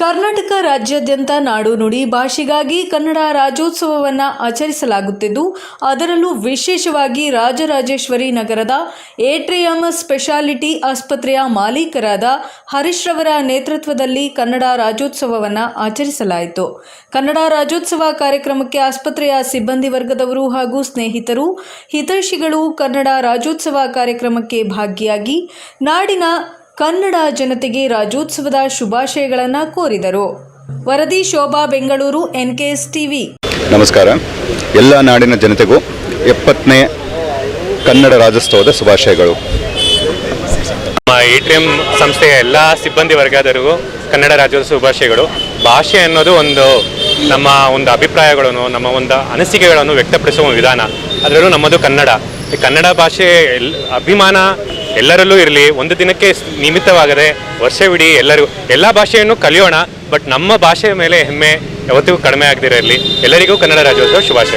ಕರ್ನಾಟಕ ರಾಜ್ಯಾದ್ಯಂತ ನಾಡು ನುಡಿ ಭಾಷೆಗಾಗಿ ಕನ್ನಡ ರಾಜ್ಯೋತ್ಸವವನ್ನು ಆಚರಿಸಲಾಗುತ್ತಿದ್ದು, ಅದರಲ್ಲೂ ವಿಶೇಷವಾಗಿ ರಾಜರಾಜೇಶ್ವರಿ ನಗರದ ಏಟ್ರಿಯಂ ಸ್ಪೆಷಾಲಿಟಿ ಆಸ್ಪತ್ರೆಯ ಮಾಲೀಕರಾದ ಹರೀಶ್ರವರ ನೇತೃತ್ವದಲ್ಲಿ ಕನ್ನಡ ರಾಜ್ಯೋತ್ಸವವನ್ನು ಆಚರಿಸಲಾಯಿತು. ಕನ್ನಡ ರಾಜ್ಯೋತ್ಸವ ಕಾರ್ಯಕ್ರಮಕ್ಕೆ ಆಸ್ಪತ್ರೆಯ ಸಿಬ್ಬಂದಿ ವರ್ಗದವರು ಹಾಗೂ ಸ್ನೇಹಿತರು, ಹಿತೈಷಿಗಳು ಕನ್ನಡ ರಾಜ್ಯೋತ್ಸವ ಕಾರ್ಯಕ್ರಮಕ್ಕೆ ಭಾಗಿಯಾಗಿ ನಾಡಿನ ಕನ್ನಡ ಜನತೆಗೆ ರಾಜ್ಯೋತ್ಸವದ ಶುಭಾಶಯಗಳನ್ನು ಕೋರಿದರು. ವರದಿ ಶೋಭಾ ಬೆಂಗಳೂರು ಎನ್ಕೆಎಸ್ ಟಿವಿ. ನಮಸ್ಕಾರ. ಎಲ್ಲ ನಾಡಿನ ಜನತೆಗೂ ಎಪ್ಪತ್ತನೇ ಕನ್ನಡ ರಾಜ್ಯೋತ್ಸವದ ಶುಭಾಶಯಗಳು. ನಮ್ಮ ಎ ಸಂಸ್ಥೆಯ ಎಲ್ಲ ಸಿಬ್ಬಂದಿ ವರ್ಗದವರಿಗೂ ಕನ್ನಡ ರಾಜ್ಯೋತ್ಸವ ಶುಭಾಶಯಗಳು. ಭಾಷೆ ಅನ್ನೋದು ಒಂದು ನಮ್ಮ ಒಂದು ಅಭಿಪ್ರಾಯಗಳನ್ನು ನಮ್ಮ ಒಂದು ಅನಿಸಿಕೆಗಳನ್ನು ವ್ಯಕ್ತಪಡಿಸುವ ವಿಧಾನ. ಅದರಲ್ಲೂ ನಮ್ಮದು ಕನ್ನಡ. ಈ ಕನ್ನಡ ಭಾಷೆ ಅಭಿಮಾನ ಎಲ್ಲರಲ್ಲೂ ಇರಲಿ, ಒಂದು ದಿನಕ್ಕೆ ನಿಮಿತ್ತವಾಗದೆ ವರ್ಷವಿಡೀ ಎಲ್ಲರಿಗೂ. ಎಲ್ಲ ಭಾಷೆಯನ್ನು ಕಲಿಯೋಣ, ಬಟ್ ನಮ್ಮ ಭಾಷೆಯ ಮೇಲೆ ಹೆಮ್ಮೆ ಯಾವತ್ತಿಗೂ ಕಡಿಮೆ ಆಗದಿರಲಿ. ಎಲ್ಲರಿಗೂ ಕನ್ನಡ ರಾಜ್ಯೋತ್ಸವ ಶುಭಾಶಯಗಳು